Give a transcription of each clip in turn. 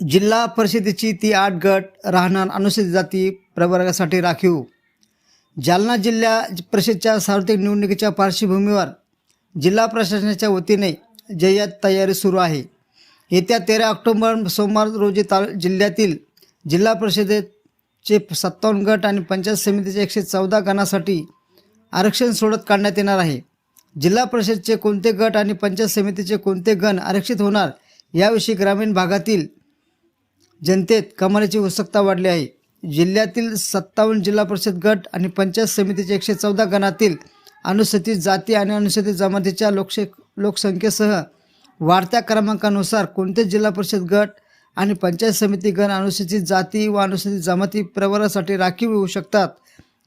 जिल्हा परिषदेची ती आठ गट राहणार अनुसूचित जाती प्रवर्गासाठी राखीव. जालना जिल्हा परिषदच्या सार्वत्रिक निवडणुकीच्या पार्श्वभूमीवर जिल्हा प्रशासनाच्या वतीने जय्यत तयारी सुरू आहे. येत्या तेरा ऑक्टोबर सोमवार रोजी ताल जिल्ह्यातील जिल्हा परिषदेचे सत्तावन्न गट आणि पंचायत समितीचे एकशे चौदा गणासाठी आरक्षण सोडत काढण्यात येणार आहे. जिल्हा परिषदचे कोणते गट आणि पंचायत समितीचे कोणते गण आरक्षित होणार याविषयी ग्रामीण भागातील जनतेत कमालीची उत्सुकता वाढली आहे. जिल्ह्यातील सत्तावन्न जिल्हा परिषद गट आणि पंचायत समितीच्या एकशे चौदा गणातील अनुसूचित जाती आणि अनुसूचित जमातीच्या लोकशे लोकसंख्येसह वाढत्या क्रमांकानुसार कोणते जिल्हा परिषद गट आणि पंचायत समिती गण अनुसूचित जाती व अनुसूचित जमाती प्रवर्गासाठी राखीव होऊ शकतात?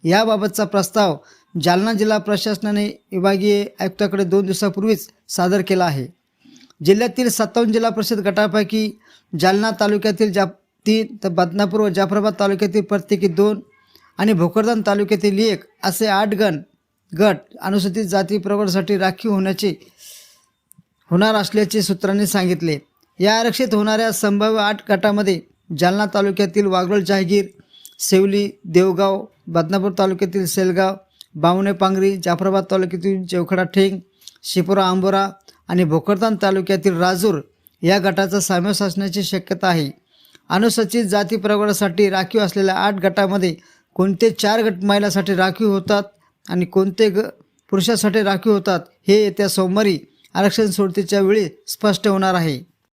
याबाबतचा प्रस्ताव जालना जिल्हा प्रशासनाने विभागीय आयुक्ताकडे दोन दिवसापूर्वीच सादर केला आहे. जिल्ह्यातील सत्तावन्न जिल्हा परिषद गटापैकी जालना तालुक्यातील जा तीन तर बदनापूर व जाफराबाद तालुक्यातील प्रत्येकी दोन आणि भोकरदान तालुक्यातील एक असे आठ गण गट अनुसूचित जाती प्रवर्गासाठी राखीव होण्याचे होणार असल्याचे सूत्रांनी सांगितले. या आरक्षित होणाऱ्या संभाव्य आठ गटामध्ये जालना तालुक्यातील वाघरोळ जहागीर सेवली देवगाव बदनापूर तालुक्यातील सेलगाव बावणे पांगरी जाफराबाद तालुक्यातील जेवखडा ठेंग शिपुरा आंबोरा आणि भोकरदान तालुक्यातील राजूर या गटाचा समावेश असण्याची शक्यता आहे. अनुसूचित जाती प्रवर्गासाठी राखीव असलेल्या आठ गटामध्ये कोणते चार गट महिलासाठी राखीव होतात आणि कोणते ग पुरुषासाठी राखीव होतात हे येत्या सोमवारी आरक्षण सोडतीच्या वेळी स्पष्ट होणार आहे.